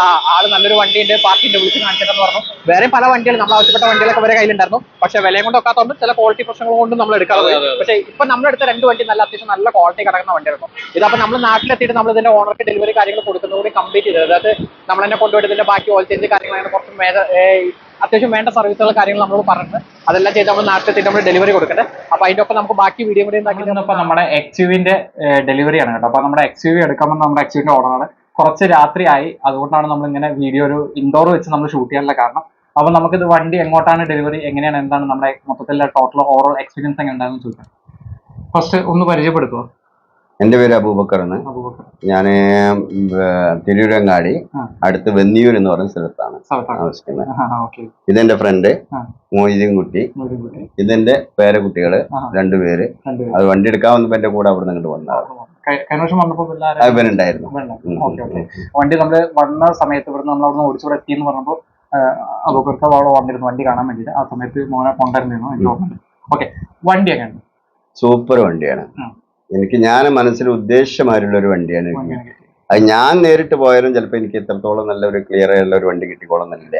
ആ ആൾ നല്ലൊരു വണ്ടിയുണ്ട് പാർട്ടിന്റെ വിളിച്ച് കാണിച്ചിട്ടെന്ന് പറഞ്ഞു. വേറെ പല വണ്ടികൾ നമ്മൾ ആവശ്യപ്പെട്ട വണ്ടികളൊക്കെ വരെ കയ്യിലുണ്ടായിരുന്നു. പക്ഷെ വിലയും കൊണ്ട് ഒക്കാത്തതുകൊണ്ട് ചില ക്വാളിറ്റി പ്രശ്നങ്ങൾ കൊണ്ട് നമ്മൾ എടുക്കാതെ പക്ഷെ ഇപ്പൊ നമ്മളെടുത്ത രണ്ട് വണ്ടി നല്ല അത്യാവശ്യം നല്ല ക്വാളിറ്റി കിടക്കുന്ന വണ്ടിയായിരുന്നു ഇതപ്പോൾ നമ്മൾ നാട്ടിലെത്തിയിട്ട് നമ്മൾ ഇതിന്റെ ഓണർക്ക് ഡെലിവറി കാര്യങ്ങൾ കൊടുക്കുന്നതുകൂടി കംപ്ലീറ്റ് ചെയ്തത് അതായത് നമ്മൾ തന്നെ കൊണ്ടുപോയിട്ട് ഇതിന്റെ ബാക്കി ഓയിൽ ചേഞ്ച് കാര്യങ്ങളാണ് കുറച്ച് മേജ അത്യാവശ്യം വേണ്ട സർവീസുകൾ കാര്യങ്ങൾ നമ്മൾ പറഞ്ഞിട്ട് അതെല്ലാം ചെയ്ത് നമ്മൾ നാട്ടിലെത്തിയിട്ട് നമ്മൾ ഡെലിവറി കൊടുക്കട്ടെ. അപ്പൊ അതിന്റെ ഒപ്പം നമുക്ക് ബാക്കി വീഡിയോ കൂടി ഉണ്ടാക്കി നമ്മുടെ എക്സ്യുവിന്റെ ഡെലിവറി ഡെലിവറിയാണ് കേട്ടോ. അപ്പൊ നമ്മുടെ എക്സ് എടുക്കുമ്പോൾ നമ്മുടെ എക്സ്യുവിന്റെ ഓർഡറാണ് കുറച്ച് രാത്രിയായി. അതുകൊണ്ടാണ് നമ്മൾ ഇങ്ങനെ വീഡിയോ ഒരു ഇൻഡോർ വെച്ച് നമ്മൾ ഷൂട്ട് ചെയ്യാനുള്ള കാരണം. അപ്പൊ നമുക്കിത് വണ്ടി എങ്ങോട്ടാണ് ഡെലിവറി എങ്ങനെയാണ് എന്താണ് നമ്മുടെ മൊത്തത്തിലുള്ള ടോട്ടൽ ഓവറോൾ എക്സ്പീരിയൻസ് എങ്ങനെ ഉണ്ടാകുന്ന ചോദിക്കാം. ഫസ്റ്റ് ഒന്ന് പരിചയപ്പെടുത്തുമോ എന്റെ പേര് അബൂബക്കർ ഞാൻ തിരൂരങ്ങാടി. അടുത്ത് വെന്നിയൂർ എന്ന് പറഞ്ഞ സ്ഥലത്താണ് താമസിക്കുന്നത്. ഇതെന്റെ ഫ്രണ്ട്. മൊയ്തീൻ കുട്ടി ഇതെന്റെ പേരക്കുട്ടികൾ. രണ്ടുപേര് അത് വണ്ടി എടുക്കാൻ വന്നപ്പോ എന്റെ കൂടെ അവിടെ നിന്ന് വന്നതാണ് ഇവനുണ്ടായിരുന്നു. വണ്ടി നമ്മൾ വന്ന സമയത്ത് ഇവിടെ നമ്മൾ അവിടെ നിന്ന് ഓടിച്ചുകൂടെ എത്തി എന്ന് പറഞ്ഞപ്പോ അബൂബക്കർക്ക് അവിടെ വന്നിരുന്നു. വണ്ടി കാണാൻ വേണ്ടിയിട്ട്. ആ സമയത്ത് മോനെ കൊണ്ടുവരുന്നിരുന്നു എനിക്ക് ഓക്കെ. വണ്ടി ഉണ്ട് സൂപ്പർ വണ്ടിയാണ്. എനിക്ക് ഞാൻ മനസ്സിൽ ഉദ്ദേശമായിട്ടുള്ള ഒരു വണ്ടിയാണ്? അത് ഞാൻ നേരിട്ട് പോയാലും ചിലപ്പോൾ എനിക്ക് ഇത്രത്തോളം നല്ല ഒരു ക്ലിയർ ആയുള്ള ഒരു വണ്ടി കിട്ടിക്കോളുന്നില്ല.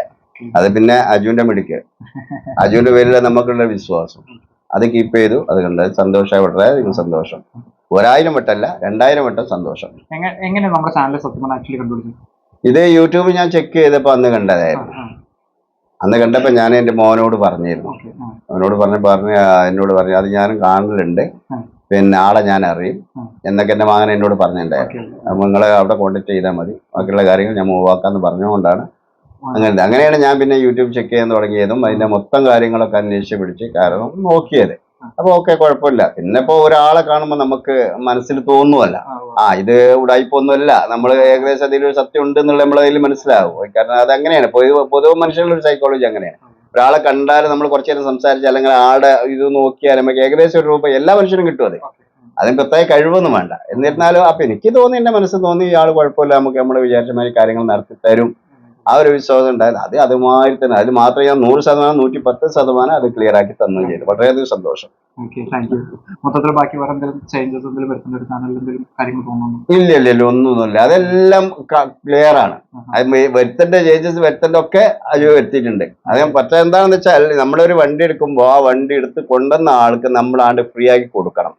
അത് പിന്നെ അജുവിന്റെ മിടുക്ക്. അജുവിന്റെ പേരിൽ നമുക്കുള്ള വിശ്വാസം. അത് കീപ്പ് ചെയ്തു. അത് കണ്ട് സന്തോഷമായി. വളരെ സന്തോഷം. ഒരായിരം വട്ടല്ല രണ്ടായിരം വട്ടം സന്തോഷം. എങ്ങനെ നമ്മുടെ ചാനൽ സത്യം ആക്ച്വലി കണ്ടുപിടിച്ചത്? ഇത് യൂട്യൂബ് ഞാൻ ചെക്ക് ചെയ്തപ്പോ അന്ന് കണ്ടതായിരുന്നു. അന്ന് കണ്ടപ്പോ ഞാൻ എന്റെ മോനോട് പറഞ്ഞിരുന്നു. അവനോട് പറഞ്ഞ പറഞ്ഞ് എന്നോട് പറഞ്ഞു അത് ഞാനും കാണലുണ്ട്. പിന്നെ ആളെ ഞാൻ അറിയും. എന്നൊക്കെ എന്റെ മകൻ എന്നോട് പറഞ്ഞിട്ടുണ്ടായിരുന്നു അപ്പൊ നിങ്ങളെ അവിടെ കോണ്ടാക്ട് ചെയ്താൽ മതി. ബാക്കിയുള്ള കാര്യങ്ങൾ ഞാൻ മൂവ് ആക്കാന്ന് പറഞ്ഞുകൊണ്ടാണ്. അങ്ങനെ അങ്ങനെയാണ് ഞാൻ പിന്നെ യൂട്യൂബ് ചെക്ക് ചെയ്യാൻ തുടങ്ങിയതും അതിന്റെ മൊത്തം കാര്യങ്ങളൊക്കെ അന്വേഷിച്ച് പിടിച്ച് കാരണം നോക്കിയത്. അപ്പൊ ഓക്കെ കുഴപ്പമില്ല. പിന്നെ ഇപ്പൊ ഒരാളെ കാണുമ്പോൾ നമുക്ക് മനസ്സിൽ തോന്നുമല്ല ആ ഇത് ഉടായ്പൊന്നുമല്ല നമ്മൾ ഏകദേശം അതിലൊരു സത്യം ഉണ്ട് എന്നുള്ള നമ്മളതിൽ മനസ്സിലാവും. കാരണം അത് അങ്ങനെയാണ്. പൊതുവെ പൊതുവെ മനുഷ്യരുടെ ഒരു സൈക്കോളജി അങ്ങനെയാണ് ഒരാളെ കണ്ടാൽ നമ്മൾ കുറച്ചു നേരം സംസാരിച്ച് അല്ലെങ്കിൽ ആളുടെ ഇത് നോക്കിയാൽ നമുക്ക് ഏകദേശം ഒരു രൂപ എല്ലാ മനുഷ്യരും കിട്ടും അത്. അതിന് പ്രത്യേക കഴിവൊന്നും വേണ്ട. എന്നിരുന്നാലും അപ്പൊ എനിക്ക് തോന്നി എന്റെ മനസ്സിൽ തോന്നി ഇയാൾ കുഴപ്പമില്ല നമുക്ക് നമ്മൾ വിചാരിച്ച മാതിരി കാര്യങ്ങൾ നടത്തി തരും. ആ ഒരു വിശ്വാസം ഉണ്ടായത് അത് അതുമായി തന്നെ അതിൽ മാത്രമേ ഞാൻ നൂറ് ശതമാനം നൂറ്റി പത്ത് ശതമാനം അത് ക്ലിയർ ആക്കി തന്നു ചെയ്തു വളരെയധികം സന്തോഷം. മൊത്തത്തിൽ ബാക്കി വേറെ ചേഞ്ചസ് ഇല്ല ഇല്ല ഇല്ല ഒന്നുമില്ല. അതെല്ലാം ക്ലിയർ ആണ്. അത് വരുത്തേണ്ട ചേഞ്ചസ് വരുത്തേണ്ട ഒക്കെ അത് വരുത്തിയിട്ടുണ്ട്. അത് പക്ഷെ എന്താണെന്ന് വെച്ചാൽ നമ്മളൊരു വണ്ടി എടുക്കുമ്പോൾ ആ വണ്ടി എടുത്ത് കൊണ്ടുവന്ന ആൾക്ക് നമ്മൾ നമ്മളാണ്ട് ഫ്രീ ആക്കി കൊടുക്കണം.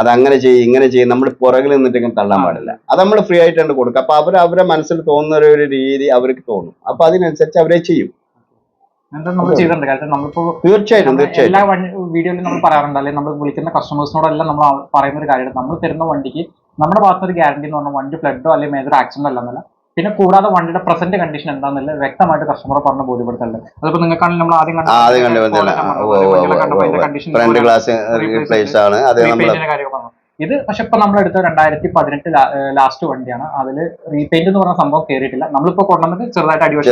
അത് അങ്ങനെ ചെയ്യും ഇങ്ങനെ ചെയ്യും നമ്മൾ പുറകിൽ നിന്നിട്ടെങ്കിലും തള്ളാൻ പാടില്ല. അത് നമ്മൾ ഫ്രീ ആയിട്ടാണ് കൊടുക്കുക അപ്പൊ അവർ അവരെ മനസ്സിൽ തോന്നുന്ന ഒരു രീതി അവർക്ക് തോന്നും. അപ്പൊ അതിനനുസരിച്ച് അവരെ ചെയ്യും. നമ്മൾ ചെയ്തിട്ടുണ്ട്? കാരണം നമ്മളിപ്പോ തീർച്ചയായിട്ടും തീർച്ചയായിട്ടും. എല്ലാ വീഡിയോയിലും നമ്മൾ പറയാറുണ്ട്. അല്ലെങ്കിൽ നമ്മൾ വിളിക്കുന്ന കസ്റ്റമേഴ്സിനോടെല്ലാം നമ്മൾ പറയുന്ന ഒരു കാര്യമാണ് നമ്മൾ തരുന്ന വണ്ടിക്ക് നമ്മുടെ ഭാഗത്ത് ഒരു ഗ്യാരണ്ടി എന്ന് പറഞ്ഞാൽ വണ്ടി ഫ്ലഡോ അല്ലെങ്കിൽ മേജർ ആക്സിഡന്റ് അല്ലെന്നല്ല. പിന്നെ കൂടാതെ വണ്ടിയുടെ പ്രസന്റ് കണ്ടീഷൻ എന്താണെന്നില്ല വ്യക്തമായിട്ട് കസ്റ്റമറെ പറഞ്ഞ് ബോധ്യപ്പെടുത്തലുണ്ട്. അതിപ്പോ നിങ്ങൾക്കാണെങ്കിൽ നമ്മൾ ആദ്യം കണ്ടു കണ്ടീഷൻ ഫ്രണ്ട് ഗ്ലാസ് റീപ്ലേസ് ആണ്. പറഞ്ഞു ഇത് പക്ഷെ ഇപ്പൊ നമ്മൾ എടുത്ത രണ്ടായിരത്തി പതിനെട്ട് ലാസ്റ്റ് വണ്ടിയാണ്. അതിൽ റീപെയിന്റ് എന്ന് പറഞ്ഞ സംഭവം കയറിയിട്ടില്ല നമ്മളിപ്പോ കൊണ്ടുവന്നത് ചെറുതായിട്ട് അടിവശം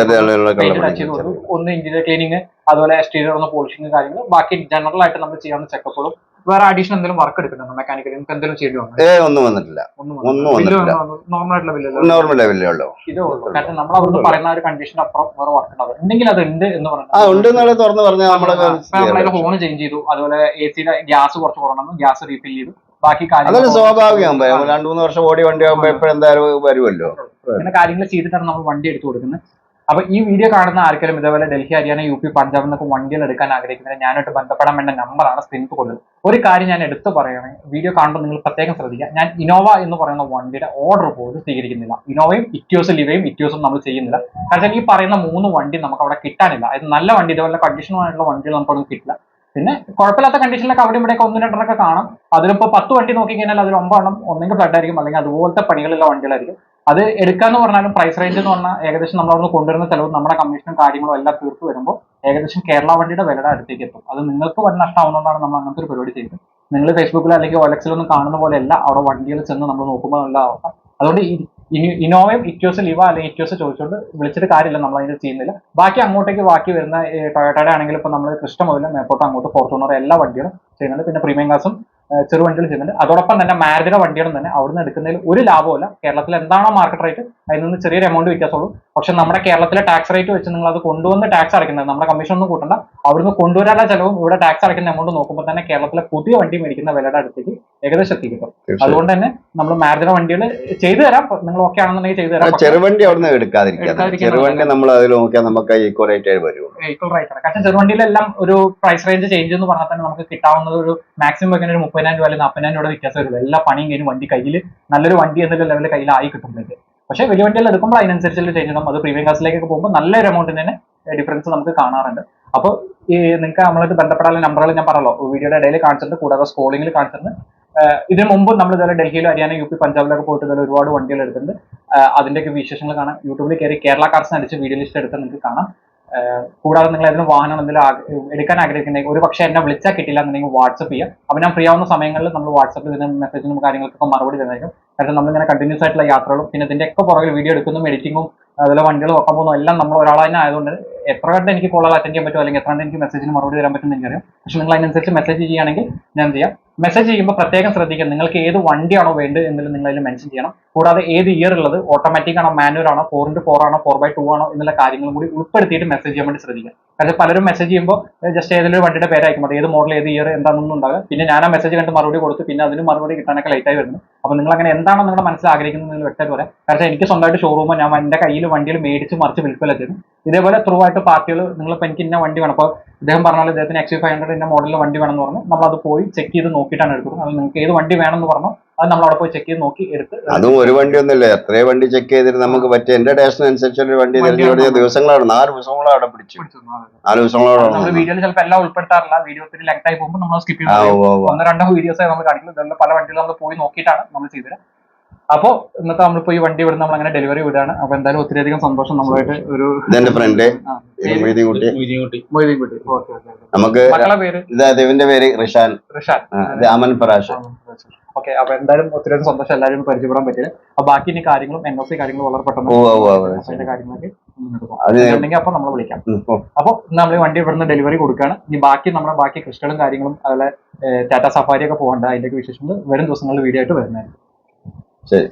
ഒന്ന് ഇന്റീരിയർ ക്ലീനിങ് അതുപോലെ എക്സ്റ്റീരിയർ ഒന്ന് പോളിഷിങ് കാര്യങ്ങൾ. ബാക്കി ജനറൽ ആയിട്ട് നമ്മൾ ചെയ്യാവുന്ന ചെക്കപ്പുകളും വേറെ അഡീഷണൽ എന്തെങ്കിലും വർക്ക് എടുക്കുന്നുണ്ടോ മെക്കാനിക്കലി നമുക്ക് എന്തെങ്കിലും ചെയ്യേണ്ടി വന്നു? ഏ ഒന്നും വന്നിട്ടില്ല. ഒന്നും വന്നിട്ടില്ല. നോർമൽ ആയിട്ടുള്ള ബില്ലല്ലോ നോർമൽ ലെവലേ ഉള്ളൂ. ഇതേ ഉള്ളൂ. കാരണം നമ്മൾ അവിടുന്ന് പറയുന്ന ഒരു കണ്ടീഷൻ അപ്പുറം വേറെ വർക്ക് ഉണ്ടാവും എന്തെങ്കിലും അത് ഉണ്ട് എന്ന് ആ ഉണ്ട് തുറന്ന് പറഞ്ഞാൽ നമ്മളെ ഫോൺ ചേഞ്ച് ചെയ്തു. അതുപോലെ എ സിയുടെ ഗ്യാസ് കുറച്ച് കുറഞ്ഞു ഗ്യാസ് റീഫിൽ ചെയ്തു. ബാക്കി അതൊരു കാര്യങ്ങൾ സ്വാഭാവികം രണ്ടു മൂന്ന് വർഷം ഓടി വണ്ടി ആകുമ്പോ എപ്പോഴെന്തായാലും വരുമല്ലോ. ഇങ്ങനെ കാര്യങ്ങൾ ചെയ്തിട്ടാണ് നമ്മൾ വണ്ടി എടുത്തു കൊടുക്കുന്നത്. അപ്പൊ ഈ വീഡിയോ കാണുന്ന ആർക്കെങ്കിലും ഇതേപോലെ ഡൽഹി ഹരിയാന യു പി പഞ്ചാബ് എന്നൊക്കെ വണ്ടികൾ എടുക്കാൻ ആഗ്രഹിക്കുന്നത് ഞാനായിട്ട് ബന്ധപ്പെടാൻ വേണ്ട നമ്പറാണ് സ്ക്രീനിൽ കൊടുത്തത് ഒരു കാര്യം ഞാൻ എടുത്തു പറയണേ വീഡിയോ കാണുമ്പോൾ നിങ്ങൾ പ്രത്യേകം ശ്രദ്ധിക്കുക. ഞാൻ ഇനോവ എന്ന് പറയുന്ന വണ്ടിയുടെ ഓർഡർ പോലും സ്വീകരിക്കുന്നില്ല. ഇനോവയും ഇറ്റ്യോസ് ലിവയും ഇറ്റ്യോസും നമ്മൾ ചെയ്യുന്നില്ല. കാരണം ഈ പറയുന്ന മൂന്ന് വണ്ടി നമുക്ക് അവിടെ കിട്ടാനില്ല. അത് നല്ല വണ്ടി ഇതേപോലെ കണ്ടീഷനുമായിട്ടുള്ള വണ്ടികൾ നമുക്ക് അവിടെ കിട്ടില്ല. പിന്നെ കുഴപ്പമില്ലാത്ത കണ്ടീഷനിലൊക്കെ അവിടെ ഇവിടെയൊക്കെ ഒന്ന് രണ്ടെണ്ണൊക്കെ കാണും. അതിലിപ്പോൾ പത്ത് വണ്ടി നോക്കിക്കഴിഞ്ഞാൽ അതിൽ ഒമ്പതെണ്ണം ഒന്നെങ്കിൽ ഫ്ലഡ് ആയിരിക്കും. അല്ലെങ്കിൽ അതുപോലത്തെ പണികളുള്ള വണ്ടികളായിരിക്കും. അത് എടുക്കാന്ന് പറഞ്ഞാലും പ്രൈസ് റേഞ്ച് എന്ന് പറഞ്ഞാൽ ഏകദേശം നമ്മൾ അവിടുന്ന് കൊണ്ടുവരുന്ന ചിലവ് നമ്മുടെ കമ്മീഷനും കാര്യങ്ങളും എല്ലാം തീർത്ത് വരുമ്പോൾ ഏകദേശം കേരള വണ്ടിയുടെ വിലയുടെ അടുത്തേക്ക് എത്തും. അത് നിങ്ങൾക്ക് വൻ നഷ്ടമാവുന്നതുകൊണ്ടാണ് നമ്മൾ അങ്ങനത്തെ ഒരു പരിപാടി ചെയ്തത് നിങ്ങൾ ഫേസ്ബുക്കിൽ അല്ലെങ്കിൽ ഒലക്സിലൊന്നും കാണുന്ന പോലെയല്ല അവിടെ വണ്ടികൾ ചെന്ന് നമ്മൾ നോക്കുമ്പോൾ നല്ല അവസ്ഥ. അതുകൊണ്ട് ഈ- ഇനി ഇനോവയും ഇറ്റോസ് ലിവ അല്ലെങ്കിൽ ഇറ്റോസ് ചോദിച്ചുകൊണ്ട് വിളിച്ചിട്ട് കാര്യമില്ല നമ്മൾ അതിന് ചെയ്യുന്നില്ല. ബാക്കി അങ്ങോട്ടേക്ക് ബാക്കി വരുന്ന ടൊയോട്ടയുടെ ആണെങ്കിൽ ഇപ്പോൾ നമ്മൾ കൃഷ്ണ മുതൽ മേപ്പോട്ട് അങ്ങോട്ട് ഫോർച്യൂണർ എല്ലാ വണ്ടികളും ചെയ്യുന്നുണ്ട്. പിന്നെ പ്രീമിയം ക്ലാസും ചെറു വണ്ടികൾ ചെയ്യുന്നുണ്ട്. അതോടൊപ്പം തന്നെ മാരുതിയുടെ വണ്ടികളും തന്നെ അവിടുന്ന് എടുക്കുന്നതിൽ ഒരു ലാഭമല്ല കേരളത്തിൽ എന്താണോ മാർക്കറ്റ് റേറ്റ് അതിൽ നിന്ന് ചെറിയൊരു എമൗണ്ട് വ്യത്യാസമുള്ളൂ. പക്ഷെ നമ്മുടെ കേരളത്തിലെ ടാക്സ് റേറ്റ് വെച്ച് നിങ്ങൾ അത് കൊണ്ടുവന്ന് ടാക്സ് അടയ്ക്കുന്നത് നമ്മുടെ കമ്മീഷൻ ഒന്നും കൂട്ടണ്ട. അവിടുന്ന് കൊണ്ടുവരാനുള്ള ചിലവും ഇവിടെ ടാക്സ് അടയ്ക്കുന്ന എമൗണ്ട് നോക്കുമ്പോൾ തന്നെ കേരളത്തിലെ പുതിയ വണ്ടി മേടിക്കുന്ന വിലയുടെ അടുത്തേക്ക് ഏകദേശം എത്തി കിട്ടും അതുകൊണ്ട് തന്നെ നമ്മൾ മാരുതിയുടെ വണ്ടികൾ ചെയ്തു തരാം. നിങ്ങൾ ഓക്കെ ആണെന്നുണ്ടെങ്കിൽ ചെയ്തു തരാം. ചെറുവണ്ടി അവിടെ നിന്ന് എടുക്കാതിരിക്കാം ചെറുവണ്ടി നമ്മൾ അതിൽ നോക്കിയാൽ നമുക്ക് ഈക്വൽ റേറ്റ് ആയി ഈക്വൽ റൈറ്റ് ആണ്. കാരണം ചെറുവണ്ടിയിലെല്ലാം ഒരു പ്രൈസ് റേഞ്ച് ചേഞ്ച് എന്ന് പറഞ്ഞാൽ തന്നെ നമുക്ക് കിട്ടാവുന്നത് ഒരു മാക്സിമം ഒക്കെ ഒരു മുപ്പതിനായിരം രൂപ അല്ലെങ്കിൽ നാൽപ്പതിനായിരം രൂപയുടെ വ്യത്യാസം വരും. എല്ലാ പണിയും കഴിഞ്ഞ് വണ്ടി കയ്യിൽ നല്ലൊരു വണ്ടി എന്നുള്ള ലെവലിൽ കയ്യിലായി കിട്ടുന്നത് പക്ഷേ വലിയ വണ്ടികൾ എടുക്കുമ്പോൾ അതിനനുസരിച്ചുള്ള ചേഞ്ച് ഉണ്ടാവും അത് പ്രീമിയം ക്ലാസ്സിലേക്കൊക്കെ പോകുമ്പോൾ നല്ലൊരു എമൗണ്ടിന് തന്നെ ഡിഫറൻസ് നമുക്ക് കാണാറുണ്ട്. അപ്പോൾ ഈ നിങ്ങൾക്ക് നമ്മളായിട്ട് ബന്ധപ്പെടാനുള്ള നമ്പറുകൾ ഞാൻ പറഞ്ഞല്ലോ. വീഡിയോയുടെ ഇടയിൽ കാണിച്ചിട്ടുണ്ട്. കൂടാതെ സ്കോളിംഗിൽ കാണിച്ചിട്ടുണ്ട്. ഇതിനു മുമ്പ് നമ്മൾ ഇതുപോലെ ഡൽഹിയിലും ഹരിയാന യു പി പഞ്ചാബിലൊക്കെ പോയിട്ട് ഇതുപോലെ ഒരുപാട് വണ്ടികൾ എടുത്തിട്ടുണ്ട്. അതിന്റെയൊക്കെ വിശേഷങ്ങൾ കാണാം. യൂട്യൂബിൽ കയറി കേരള കാർസ് അടിച്ച് വീഡിയോ ലിസ്റ്റ് എടുത്ത് നിങ്ങൾക്ക് കാണാം. കൂടാതെ നിങ്ങൾ ഏതെങ്കിലും വാഹനം എന്തെങ്കിലും എടുക്കാൻ ആഗ്രഹിക്കുന്നെങ്കിൽ ഒരു പക്ഷേ എന്നെ വിളിച്ചാൽ കിട്ടില്ല എന്നുണ്ടെങ്കിൽ വാട്സപ്പ് ചെയ്യാം. അപ്പോൾ ഞാൻ ഫ്രീ ആവുന്ന സമയങ്ങളിൽ നമ്മൾ വാട്സപ്പിൽ ഇതിന് മെസ്സേജിനും കാര്യങ്ങൾക്കൊക്കെ മറുപടി തന്നേക്കും. കാരണം നമ്മളിങ്ങനെ കണ്ടിന്യൂസ് ആയിട്ടുള്ള യാത്രകളും പിന്നെ ഇതിന്റെ ഒക്കെ പുറകിൽ വീഡിയോ എടുക്കുന്നതും എഡിറ്റിങ്ങും അതുപോലെ വണ്ടികൾ വെക്കാൻ പോകുന്നതും എല്ലാം നമ്മൾ ഒരാൾ തന്നെ ആയതുകൊണ്ട് എത്ര കണ്ട് എനിക്ക് കോളുകൾ അറ്റൻഡ് ചെയ്യാൻ പറ്റും അല്ലെങ്കിൽ എത്ര കണ്ട് എനിക്ക് മെസ്സേജിന് മറുപടി തരാൻ പറ്റും എനിക്കറിയാം. പക്ഷെ നിങ്ങൾ അതിനനുസരിച്ച് മെസ്സേജ് ചെയ്യുകയാണെങ്കിൽ ഞാൻ എന്ത് ചെയ്യാം? മെസ്സേജ് ചെയ്യുമ്പോൾ പ്രത്യേകം ശ്രദ്ധിക്കുക നിങ്ങൾക്ക് ഏത് വണ്ടിയാണോ വേണ്ടത് എന്നുള്ളത് നിങ്ങൾ അതിൽ മെൻഷൻ ചെയ്യണം. കൂടാതെ ഏത് ഇയർ ഉള്ളത് ഓട്ടോമാറ്റിക് ആണോ മാനുവൽ ആണോ ഫോർ ഇന്റു ഫോർ ആണോ ഫോർ ബൈ ടു ആണോ എന്നുള്ള കാര്യങ്ങളും കൂടി ഉൾപ്പെടുത്തിയിട്ട് മെസ്സേജ് ചെയ്യാൻ വേണ്ടി ശ്രദ്ധിക്കുക. കാരണം പലരും മെസ്സേജ് ചെയ്യുമ്പോൾ ജസ്റ്റ് ഏതെങ്കിലും വണ്ടിയുടെ പേരായിരിക്കും. അത് ഏത് മോഡൽ ഏത് ഇയർ എന്താണെന്നൊന്നും ഉണ്ടാകുക പിന്നെ ഞാൻ ആ മെസ്സേജ് കണ്ട് മറുപടി കൊടുത്ത് പിന്നെ അതിന് മറുപടി കിട്ടാനൊക്കെ ലൈറ്റായി വരുന്നു. അപ്പോൾ നിങ്ങൾ അങ്ങനെ എന്താണോ നിങ്ങളുടെ മനസ്സിൽ ആഗ്രഹിക്കുന്നത് നിങ്ങൾ വ്യക്തമായിട്ട് പറയാം. കാരണം എനിക്ക് സ്വന്തമായിട്ട് ഷോറൂമോ ഞാൻ എന്റെ കയ്യിൽ വണ്ടിയിൽ മേടിച്ച് മറിച്ച് വിൽപ്പന ചെയ്യുന്നു ഇതേപോലെ ത്രൂ ആയിട്ട് പാർട്ടികൾ നിങ്ങളിപ്പോൾ എനിക്ക് ഇന്ന വണ്ടി വേണം. അപ്പോൾ അദ്ദേഹം പറഞ്ഞാൽ അദ്ദേഹത്തിന് എക്സ് ഫൈവ് ഹൺഡ്രഡ് ഇന്ന മോഡലിൽ വണ്ടി വേണമെന്ന് പറഞ്ഞു. നമ്മൾ അത് പോയി ചെക്ക് ചെയ്ത് നോക്കിയിട്ടാണ് എടുക്കുന്നത്. അത് നിങ്ങൾക്ക് ഏത് വണ്ടി വേണമെന്ന് പറഞ്ഞു അത് നമ്മൾ അവിടെ പോയി ചെക്ക് ചെയ്ത് നോക്കി എടുത്ത് അതും ഒരു വണ്ടി ഒന്നുമില്ല. എത്രയോ വണ്ടി ചെക്ക് ചെയ്തിട്ട് നമുക്ക് പറ്റിയ എന്റെ അനുസരിച്ച് ഒരു വണ്ടി തിരഞ്ഞെടുത്ത തിരഞ്ഞു ദിവസങ്ങളാണ്. നാല് ദിവസങ്ങളാണ് അവിടെ പിടിച്ചു. നാല് ദിവസങ്ങളോടെ നമ്മൾ വീഡിയോയിൽ ചിലപ്പോൾ എല്ലാം ഉൾപ്പെടുത്താറില്ല. വീഡിയോ ഒത്തിരി ലെങ്ത് ആയി പോകുമ്പോൾ നമ്മൾ സ്കിപ്പ് ചെയ്യും. ഒന്നോ രണ്ടോ വീഡിയോസ് നമ്മൾ കാണിക്കുന്നത്. പല വണ്ടികളും നമ്മൾ പോയി നോക്കിയിട്ടാണ് നമ്മൾ ചെയ്തത്. അപ്പോൾ ഇന്നത്തെ നമ്മളിപ്പോ ഈ വണ്ടി ഇവിടെ നമ്മൾ അങ്ങനെ ഡെലിവറി വിടാണ്. അപ്പൊ എന്തായാലും ഒത്തിരി അധികം സന്തോഷം നമ്മളായിട്ട് ഒരു ഇതെന്റെ ഫ്രണ്ട് മൊയ്തീൻകുട്ടി. മൊയ്തീൻകുട്ടി. നമുക്ക് മക്കളെ പേര്? ഇവന്റെ പേര് റിഷാൻ. റിഷാൻ. അമൻ ഫറാഷ്. ആ, ഓക്കെ അപ്പൊ എന്തായാലും ഒത്തിരി അധികം സന്തോഷം എല്ലാവരും പരിചയപ്പെടാൻ പറ്റിയത്. അപ്പൊ ബാക്കി ഇനി കാര്യങ്ങളും എൻ ഒ സി കാര്യങ്ങളും വളരെ പെട്ടെന്ന് കാര്യങ്ങളൊക്കെ ഉണ്ടെങ്കിൽ അപ്പൊ നമ്മൾ വിളിക്കാം. അപ്പൊ അപ്പോൾ നമ്മൾ ഈ വണ്ടി ഇവിടുന്ന് ഡെലിവറി കൊടുക്കുകയാണ് ഇനി ബാക്കി നമ്മുടെ ബാക്കി കൃഷികളും കാര്യങ്ങളും അതുപോലെ ടാറ്റ സഫാരി ഒക്കെ പോകണ്ട. അതിന്റെ വിശേഷങ്ങൾ വരും ദിവസങ്ങളിൽ വീഡിയോ ആയിട്ട് വരുന്നതായിരിക്കും. சரி